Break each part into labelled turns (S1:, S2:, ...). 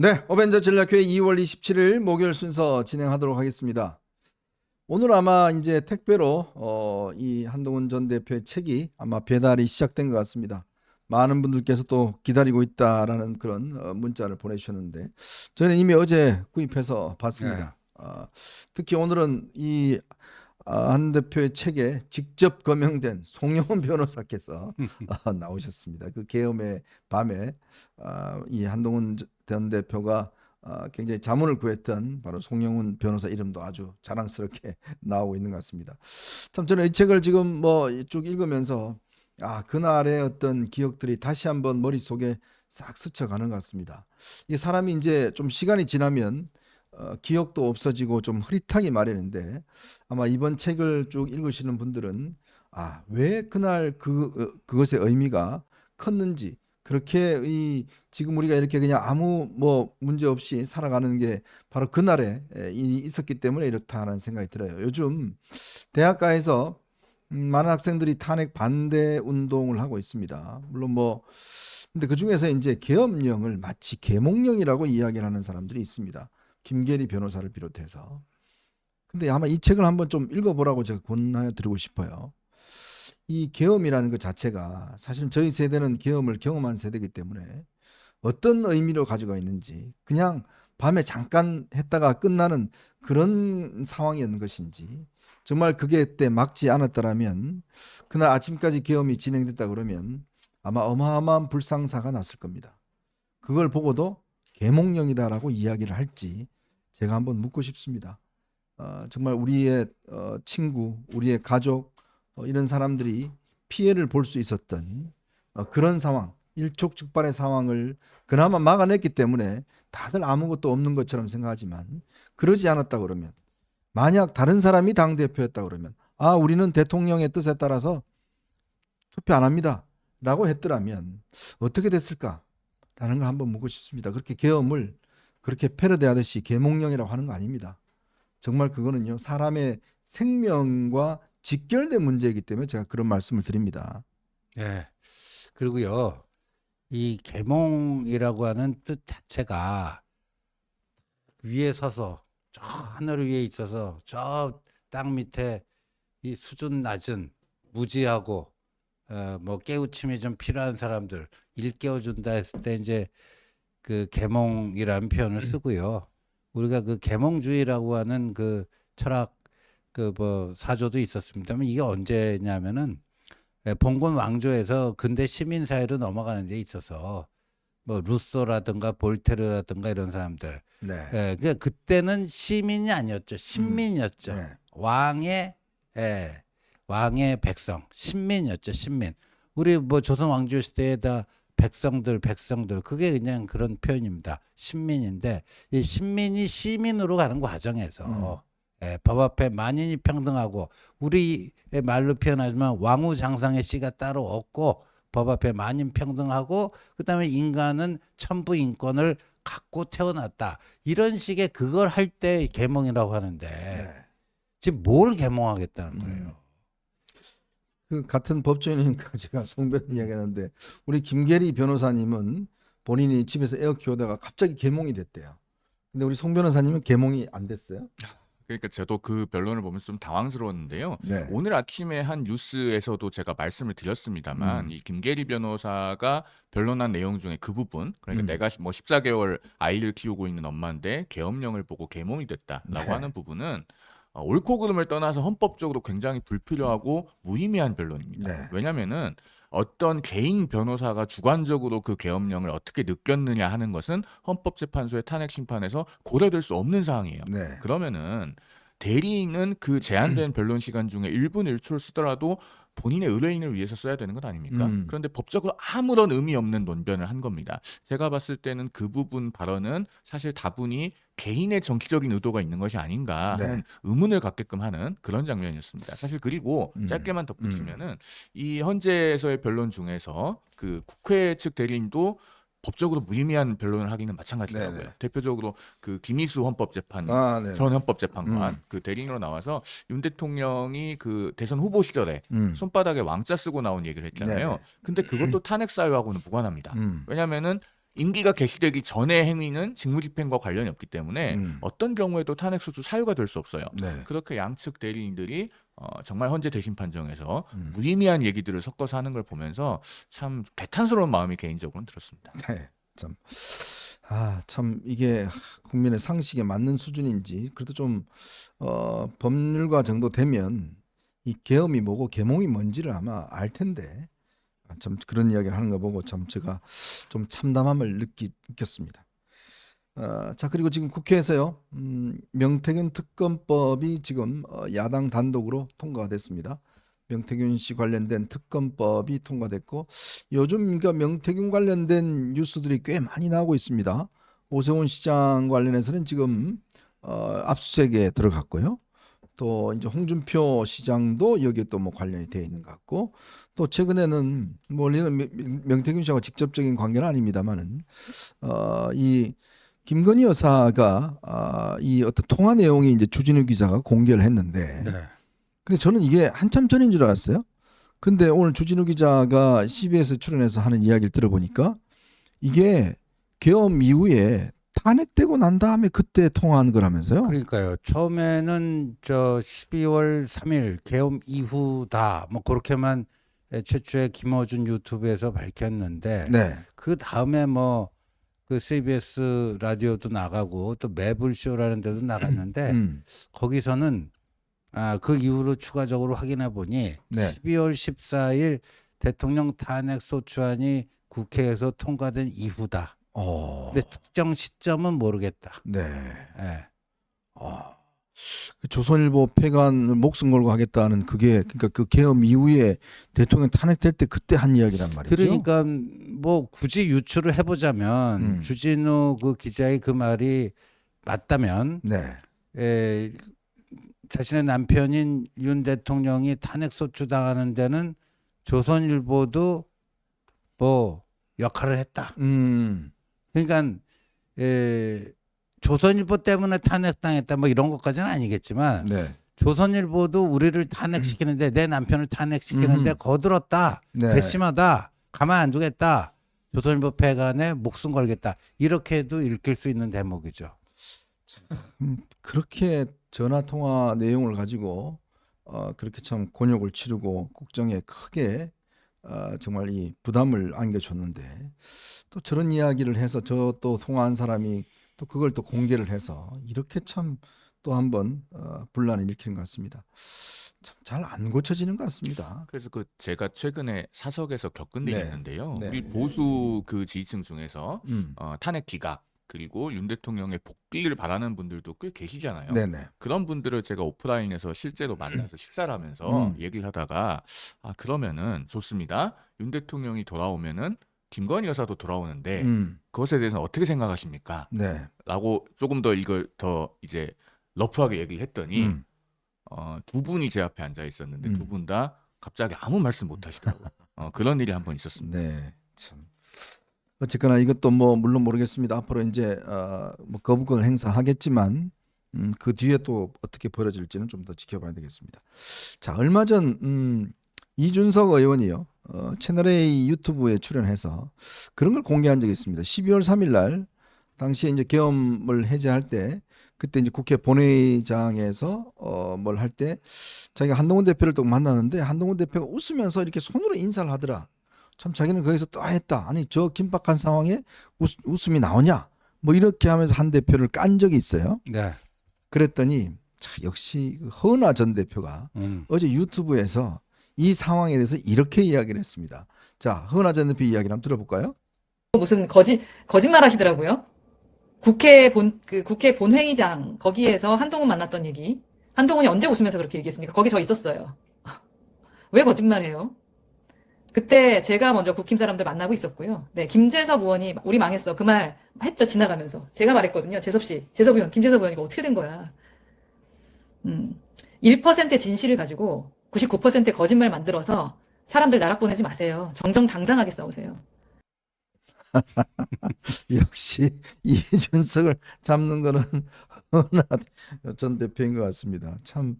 S1: 네, 어벤져 전략회 2월 27일 목요일 순서 진행하도록 하겠습니다. 오늘 아마 이제 택배로 어, 이 한동훈 전 대표의 책이 아마 배달이 시작된 것 같습니다. 많은 분들께서 또 기다리고 있다라는 그런 어, 문자를 보내주셨는데 저는 이미 어제 구입해서 봤습니다. 어, 특히 오늘은 이 아, 한 대표의 책에 직접 거명된 송영훈 변호사께서 아, 나오셨습니다. 그 계엄의 밤에 아, 이 한동훈 전 대표가 아, 굉장히 자문을 구했던 바로 송영훈 변호사 이름도 아주 자랑스럽게 나오고 있는 것 같습니다. 참 저는 이 책을 지금 뭐 쭉 읽으면서 아 그날의 어떤 기억들이 다시 한번 머릿속에 싹 스쳐가는 것 같습니다. 이 사람이 이제 좀 시간이 지나면 어, 기억도 없어지고 좀 흐릿하기 마련인데 아마 이번 책을 쭉 읽으시는 분들은 아 왜 그날 그 어, 그것의 의미가 컸는지 그렇게 이 지금 우리가 이렇게 그냥 아무 뭐 문제 없이 살아가는 게 바로 그날에 에, 이- 있었기 때문에 이렇다는 생각이 들어요. 요즘 대학가에서 음, 많은 학생들이 탄핵 반대 운동을 하고 있습니다. 물론 뭐 근데 그 중에서 이제 계엄령을 마치 계몽령이라고 이야기를 하는 사람들이 있습니다. 김계리 변호사를 비롯해서. 근데 아마 이 책을 한번 좀 읽어보라고 제가 권하여 드리고 싶어요. 이 계엄이라는 것 자체가 사실 저희 세대는 계엄을 경험한 세대이기 때문에 어떤 의미로 가지고 있는지 그냥 밤에 잠깐 했다가 끝나는 그런 상황이었는 것인지 정말 그게 때 막지 않았더라면 그날 아침까지 계엄이 진행됐다 그러면 아마 어마어마한 불상사가 났을 겁니다. 그걸 보고도 계몽령이다라고 이야기를 할지 제가 한번 묻고 싶습니다. 어, 정말 우리의 어, 친구, 우리의 가족 어, 이런 사람들이 피해를 볼 수 있었던 어, 그런 상황, 일촉즉발의 상황을 그나마 막아냈기 때문에 다들 아무것도 없는 것처럼 생각하지만 그러지 않았다 그러면 만약 다른 사람이 당 대표였다 그러면 아 우리는 대통령의 뜻에 따라서 투표 안 합니다라고 했더라면 어떻게 됐을까 라는 걸 한번 묻고 싶습니다. 그렇게 계엄을 그렇게 패러디하듯이 계몽령이라고 하는 거 아닙니다. 정말 그거는요 사람의 생명과 직결된 문제이기 때문에 제가 그런 말씀을 드립니다.
S2: 예. 그리고요, 이 계몽이라고 하는 뜻 자체가 위에 서서 저 하늘 위에 있어서 저 땅 밑에 이 수준 낮은 무지하고 어, 뭐 깨우침이 좀 필요한 사람들 일 깨워 준다 했을 때 이제 그 계몽이라는 표현을 쓰고요. 우리가 그 계몽주의라고 하는 그 철학 그 뭐 사조도 있었습니다만 이게 언제냐면은 예, 봉건 왕조에서 근대 시민 사회로 넘어가는 데 있어서 뭐 루소라든가 볼테르라든가 이런 사람들
S1: 네.
S2: 예, 그 그때는 시민이 아니었죠 신민이었죠
S1: 네.
S2: 왕의 예, 왕의 백성 신민이었죠 신민 우리 뭐 조선 왕조 시대에다 백성들 백성들 그게 그냥 그런 표현입니다 신민인데 이 신민이 시민으로 가는 과정에서 예, 법 앞에 만인이 평등하고 우리의 말로 표현하지만 왕우장상의 씨가 따로 없고 법 앞에 만인 평등하고 그 다음에 인간은 천부 인권을 갖고 태어났다 이런 식의 그걸 할 때 계몽이라고 하는데
S1: 네.
S2: 지금 뭘 계몽하겠다는
S1: 음.
S2: 거예요?
S1: 그 같은 법조인이니까 제가 송변 이야기하는데 우리 김계리 변호사님은 본인이 집에서 에어 키우다가 갑자기 계몽이 됐대요. 근데 우리 송 변호사님은 계몽이 안 됐어요?
S3: 그러니까 저도 그 변론을 보면서 좀 당황스러웠는데요.
S1: 네.
S3: 오늘 아침에 한 뉴스에서도 제가 말씀을 드렸습니다만
S1: 음.
S3: 이 김계리 변호사가 변론한 내용 중에 그 부분 그러니까
S1: 음.
S3: 내가 뭐 14개월 아이를 키우고 있는 엄마인데 계엄령을 보고 계몽이 됐다라고
S1: 네.
S3: 하는 부분은 어, 옳고 그름을 떠나서 헌법적으로 굉장히 불필요하고 무의미한 변론입니다.
S1: 네.
S3: 왜냐하면은 어떤 개인 변호사가 주관적으로 그 계엄령을 어떻게 느꼈느냐 하는 것은 헌법재판소의 탄핵 심판에서 고려될 수 없는 사항이에요.
S1: 네.
S3: 그러면은 대리인은 그 제한된 변론 시간 중에 1분 1초를 쓰더라도 본인의 의뢰인을 위해서 써야 되는 것 아닙니까?
S1: 음.
S3: 그런데 법적으로 아무런 의미 없는 논변을 한 겁니다. 제가 봤을 때는 그 부분 발언은 사실 다분히 개인의 정치적인 의도가 있는 것이 아닌가
S1: 네.
S3: 하는 의문을 갖게끔 하는 그런 장면이었습니다. 사실 그리고
S1: 음.
S3: 짧게만 덧붙이면은 이 현재에서의 변론 중에서 그 국회 측 대리인도 법적으로 무의미한 변론을 하기는 마찬가지더라고요.
S1: 네네.
S3: 대표적으로 그 김희수 헌법재판
S1: 아, 네.
S3: 전 헌법재판관
S1: 음.
S3: 그 대리인으로 나와서 윤 대통령이 그 대선 후보 시절에
S1: 음.
S3: 손바닥에 왕자 쓰고 나온 얘기를 했잖아요.
S1: 네네.
S3: 근데 그것도 탄핵 사유하고는 무관합니다.
S1: 음.
S3: 왜냐하면은 임기가 개시되기 전의 행위는 직무집행과 관련이 없기 때문에
S1: 음.
S3: 어떤 경우에도 탄핵소추 사유가 될 수 없어요.
S1: 네.
S3: 그렇게 양측 대리인들이 어, 정말 헌재 대심 판정에서
S1: 음.
S3: 무의미한 얘기들을 섞어서 하는 걸 보면서 참 대탄스러운 마음이 개인적으로는 들었습니다.
S1: 네. 참. 아, 참 이게 국민의 상식에 맞는 수준인지 그래도 좀 어, 법률과 정도 되면 이 계엄이 뭐고 계몽이 뭔지를 아마 알 텐데 아, 참 그런 이야기를 하는 거 보고 참 제가 좀 참담함을 느끼, 느꼈습니다. 어, 자 그리고 지금 국회에서요 음, 명태균 특검법이 지금 어, 야당 단독으로 통과가 됐습니다. 명태균 씨 관련된 특검법이 통과됐고 요즘 그러니까 명태균 관련된 뉴스들이 꽤 많이 나오고 있습니다. 오세훈 시장 관련해서는 지금 어, 압수수색에 들어갔고요. 또 이제 홍준표 시장도 여기에 또 뭐 관련이 되어 있는 것 같고 또 최근에는 뭐 원래는 명- 명태균 씨하고 직접적인 관계는 아닙니다만은 어, 이 김건희 여사가 아, 이 어떤 통화 내용이 이제 주진우 기자가 공개를 했는데
S2: 네.
S1: 근데 저는 이게 한참 전인 줄 알았어요. 근데 오늘 주진우 기자가 CBS 출연해서 하는 이야기를 들어보니까 이게 계엄 이후에 탄핵되고 난 다음에 그때 통화한 거라면서요?
S2: 그러니까요. 처음에는 저 12월 3일 계엄 이후다. 뭐 그렇게만 최초에 김어준 유튜브에서 밝혔는데
S1: 네.
S2: 그 다음에 뭐 그 CBS 라디오도 나가고 또 매불쇼라는 데도 나갔는데
S1: 음.
S2: 거기서는 아, 그 이후로 추가적으로 확인해 보니
S1: 네.
S2: 12월 14일 대통령 탄핵 소추안이 국회에서 통과된 이후다.
S1: 어.
S2: 근데 특정 시점은 모르겠다.
S1: 네.
S2: 예.
S1: 아. 그 조선일보 폐간을 목숨 걸고 하겠다는 그게 그러니까 그 계엄 이후에 대통령 탄핵될 때 그때 한 이야기란 말이죠.
S2: 그러니까 뭐 굳이 유추를 해보자면
S1: 음.
S2: 주진우 그 기자의 그 말이 맞다면
S1: 네.
S2: 에, 자신의 남편인 윤 대통령이 탄핵 소추 당하는 데는 조선일보도 뭐 역할을 했다.
S1: 음.
S2: 그러니까 에, 조선일보 때문에 탄핵당했다 뭐 이런 것까지는 아니겠지만
S1: 네.
S2: 조선일보도 우리를 탄핵시키는데 내 남편을 탄핵시키는데
S1: 음.
S2: 거들었다.
S1: 네.
S2: 괘씸하다. 가만 안 두겠다. 조선일보 폐간에 목숨 걸겠다. 이렇게도 읽힐 수 있는 대목이죠.
S1: 음, 그렇게 전화 통화 내용을 가지고 어, 그렇게 참 곤욕을 치르고 국정에 크게 어, 정말 이 부담을 안겨줬는데 또 저런 이야기를 해서 저 또 통화한 사람이 또 그걸 또 공개를 해서 이렇게 참 또 한번 어, 분란을 일으키는 것 같습니다. 참 잘 안 고쳐지는 것 같습니다.
S3: 그래서 그 제가 최근에 사석에서 겪은 일이
S1: 네.
S3: 있는데요.
S1: 네.
S3: 우리 보수 그 지지층 중에서
S1: 음.
S3: 어, 탄핵 기각 그리고 윤 대통령의 복귀를 바라는 분들도 꽤 계시잖아요.
S1: 네네.
S3: 그런 분들을 제가 오프라인에서 실제로 만나서 식사를 하면서
S1: 음.
S3: 얘기를 하다가 아 그러면은 좋습니다. 윤 대통령이 돌아오면은 김건희 여사도 돌아오는데
S1: 음.
S3: 그것에 대해서는 어떻게 생각하십니까?
S1: 네.
S3: 라고 조금 더 이걸 더 이제 러프하게 얘기를 했더니
S1: 음.
S3: 어, 두 분이 제 앞에 앉아 있었는데
S1: 음.
S3: 두분 다 갑자기 아무 말씀 못 하시더라고요. 어, 그런 일이 한 번 있었습니다.
S1: 네, 참. 어쨌거나 이것도 뭐 물론 모르겠습니다. 앞으로 이제 어, 뭐 거부권을 행사하겠지만 음, 그 뒤에 또 어떻게 벌어질지는 좀 더 지켜봐야 되겠습니다. 자, 얼마 전 음, 이준석 의원이요 어, 채널 A 유튜브에 출연해서 그런 걸 공개한 적이 있습니다. 12월 3일 날 당시에 이제 계엄을 해제할 때 그때 이제 국회 본회의장에서 어, 뭘 할 때 자기가 한동훈 대표를 또 만났는데 한동훈 대표가 웃으면서 이렇게 손으로 인사를 하더라. 참 자기는 거기서 또 했다. 아니 저 긴박한 상황에 웃, 웃음이 나오냐? 뭐 이렇게 하면서 한 대표를 깐 적이 있어요.
S2: 네.
S1: 그랬더니 자, 역시 그 허은하 전 대표가
S2: 음.
S1: 어제 유튜브에서 이 상황에 대해서 이렇게 이야기를 했습니다. 자, 허은하 전 대표 이야기를 한번 들어볼까요?
S4: 무슨 거짓 거짓말 하시더라고요. 국회 본 그 국회 본회의장 거기에서 한동훈 만났던 얘기. 한동훈이 언제 웃으면서 그렇게 얘기했습니까? 거기 저 있었어요. 왜 거짓말해요? 그때 제가 먼저 국힘 사람들 만나고 있었고요. 네, 김재섭 의원이 우리 망했어. 그 말 했죠. 지나가면서. 제가 말했거든요. 재섭 씨, 재섭 의원, 김재섭 의원 이거 어떻게 된 거야? 음. 1% 진실을 가지고 99% 거짓말 만들어서 사람들 나락 보내지 마세요. 정정당당하게 싸우세요.
S1: 역시 이준석을 잡는 거는 전 대표인 것 같습니다. 참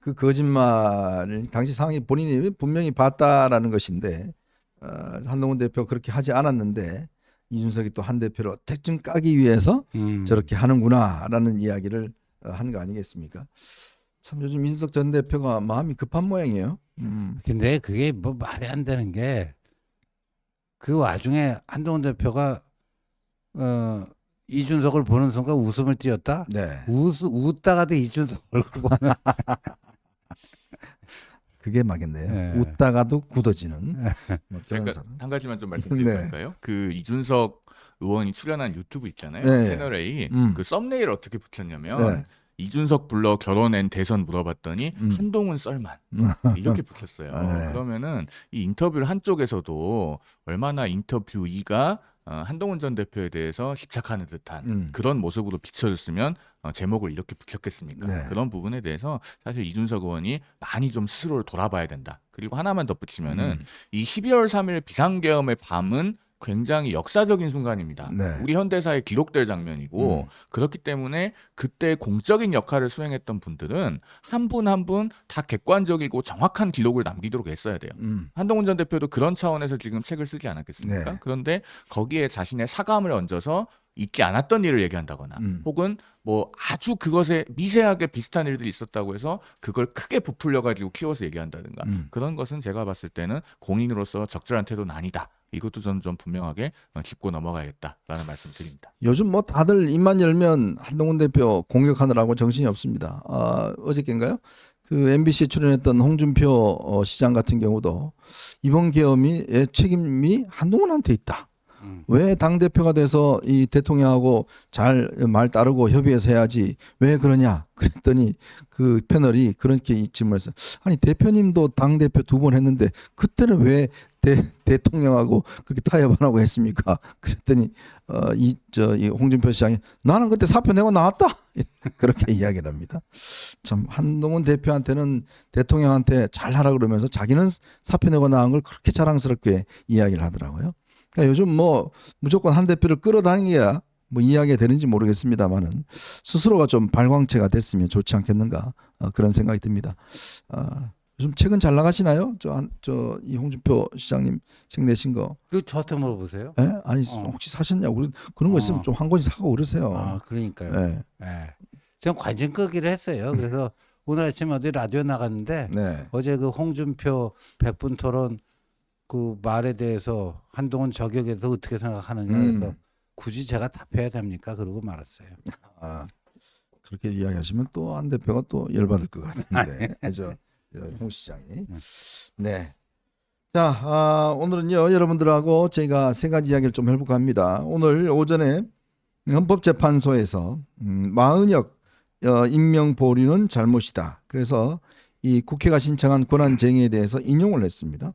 S1: 그 거짓말을 당시 상황이 본인이 분명히 봤다라는 것인데 어, 한동훈 대표 그렇게 하지 않았는데 이준석이 또 한 대표를 어떻게 좀 까기 위해서
S2: 음.
S1: 저렇게 하는구나라는 이야기를 어, 한거 아니겠습니까? 참 요즘 이준석 전 대표가 마음이 급한 모양이에요. 음.
S2: 근데 그게 뭐 말이 안 되는 게 그 와중에 한동훈 대표가 어 이준석을 보는 순간 웃음을 띄었다.
S1: 네.
S2: 웃 웃다가도 이준석 얼굴 보면
S1: 그게 막겠네요.
S2: 네.
S1: 웃다가도 굳어지는 뭐 그런
S3: 제가
S1: 사람.
S3: 한 가지만 좀 말씀드릴까요?
S1: 네.
S3: 까요 그 이준석 의원이 출연한 유튜브 있잖아요.
S1: 네.
S3: 채널 A.
S1: 음.
S3: 그 썸네일 어떻게 붙였냐면
S1: 네.
S3: 이준석 불러 결혼엔 대선 물어봤더니
S1: 음.
S3: 한동훈 썰만 이렇게 붙였어요.
S1: 네.
S3: 그러면은 이 인터뷰를 한쪽에서도 얼마나 인터뷰이가 어, 한동훈 전 대표에 대해서 집착하는 듯한
S1: 음.
S3: 그런 모습으로 비춰졌으면 어, 제목을 이렇게 붙였겠습니까?
S1: 네.
S3: 그런 부분에 대해서 사실 이준석 의원이 많이 좀 스스로를 돌아봐야 된다. 그리고 하나만 덧붙이면은
S1: 음.
S3: 이 12월 3일 비상계엄의 밤은 굉장히 역사적인 순간입니다.
S1: 네.
S3: 우리 현대사에 기록될 장면이고
S1: 음.
S3: 그렇기 때문에 그때 공적인 역할을 수행했던 분들은 한 분 한 분 다 객관적이고 정확한 기록을 남기도록 했어야 돼요.
S1: 음.
S3: 한동훈 전 대표도 그런 차원에서 지금 책을 쓰지 않았겠습니까?
S1: 네.
S3: 그런데 거기에 자신의 사감을 얹어서 있지 않았던 일을 얘기한다거나
S1: 음.
S3: 혹은 뭐 아주 그것에 미세하게 비슷한 일들이 있었다고 해서 그걸 크게 부풀려 가지고 키워서 얘기한다든가
S1: 음.
S3: 그런 것은 제가 봤을 때는 공인으로서 적절한 태도는 아니다. 이것도 저는 좀 분명하게 어, 짚고 넘어가야겠다라는 말씀드립니다.
S1: 요즘 뭐 다들 입만 열면 한동훈 대표 공격하느라고 정신이 없습니다. 아, 어저께인가요? 그 MBC에 출연했던 홍준표 어, 시장 같은 경우도 이번 계엄이 책임이 한동훈한테 있다.
S2: 음.
S1: 왜당 대표가 돼서 이 대통령하고 잘 말 따르고 협의해서 해야지 왜 그러냐 그랬더니 그 패널이 그렇게 질문했어요. 아니 대표님도 당 대표 두 번 했는데 그때는 왜 대, 대통령하고 그렇게 타협 안 하고 했습니까? 그랬더니 어 이 저이 홍준표 시장이 나는 그때 사표 내고 나왔다 그렇게 이야기를 합니다. 참 한동훈 대표한테는 대통령한테 잘하라 그러면서 자기는 사표 내고 나온 걸 그렇게 자랑스럽게 이야기를 하더라고요. 그러니까 요즘 뭐 무조건 한 대표를 끌어다니기야 뭐 이야기가 되는지 모르겠습니다만은 스스로가 좀 발광체가 됐으면 좋지 않겠는가 어, 그런 생각이 듭니다. 아, 요즘 책은 잘 나가시나요? 저저 이 홍준표 시장님 책 내신 거?
S2: 그 저한테 물어보세요.
S1: 예? 아니
S2: 어.
S1: 혹시 사셨냐고 그런- 그런 거 있으면
S2: 어.
S1: 좀한 권씩 사고 그러세요.
S2: 아 그러니까요.
S1: 예.
S2: 예. 지금 관심 끄기로 했어요. 그래서 오늘 아침 어디 라디오 나갔는데
S1: 네.
S2: 어제 그 홍준표 백분 토론 그 말에 대해서 한동훈 저격에 대해서 어떻게 생각하느냐
S1: 음.
S2: 그래서 굳이 제가 답해야 됩니까? 그러고 말았어요.
S1: 아, 그렇게 이야기하시면 또한 대표가 또 열받을 것 같은데. 저, 저, 홍 시장이. 네. 자, 아, 오늘은요, 여러분들하고 제가 세 가지 이야기를 좀 해볼까 합니다. 오늘 오전에 헌법재판소에서, 음, 마은혁 어, 임명 보류는 잘못이다. 그래서 이 국회가 신청한 권한쟁의에 대해서 인용을 했습니다.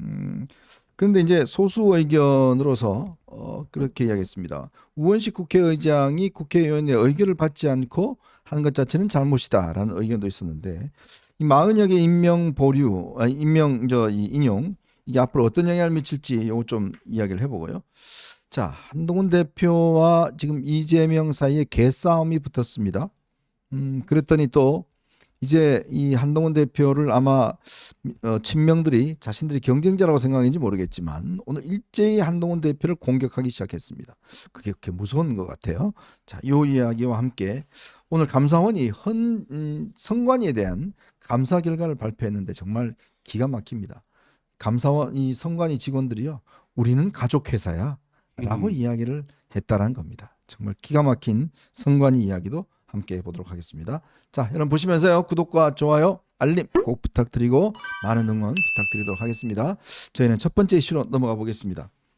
S1: 음, 그런데 이제 소수 의견으로서 어, 그렇게 이야기했습니다. 우원식 국회의장이 국회의원의 의견을 받지 않고 하는 것 자체는 잘못이다라는 의견도 있었는데 이 마은혁의 임명 보류, 아, 임명 저 이 인용 이게 앞으로 어떤 영향을 미칠지 요거 좀 이야기를 해보고요. 자 한동훈 대표와 지금 이재명 사이에 개싸움이 붙었습니다. 음 그랬더니 또 이제 이 한동훈 대표를 아마 어, 친명들이 자신들이 경쟁자라고 생각하는지 모르겠지만 오늘 일제히 한동훈 대표를 공격하기 시작했습니다. 그게 그렇게 무서운 것 같아요. 자, 이 이야기와 함께 오늘 감사원이 헌 음, 선관위에 대한 감사 결과를 발표했는데 정말 기가 막힙니다. 감사원 이 선관위 직원들이요, 우리는 가족 회사야라고
S2: 음.
S1: 이야기를 했다라는 겁니다. 정말 기가 막힌 선관위 이야기도 함께 해보도록 하겠습니다. 자, 여러분 보시면서요, 구독과 좋아요, 알림 꼭 부탁드리고 많은 응원 부탁드리도록 하겠습니다. 저희는 첫 번째 이슈로 넘어가 보겠습니다.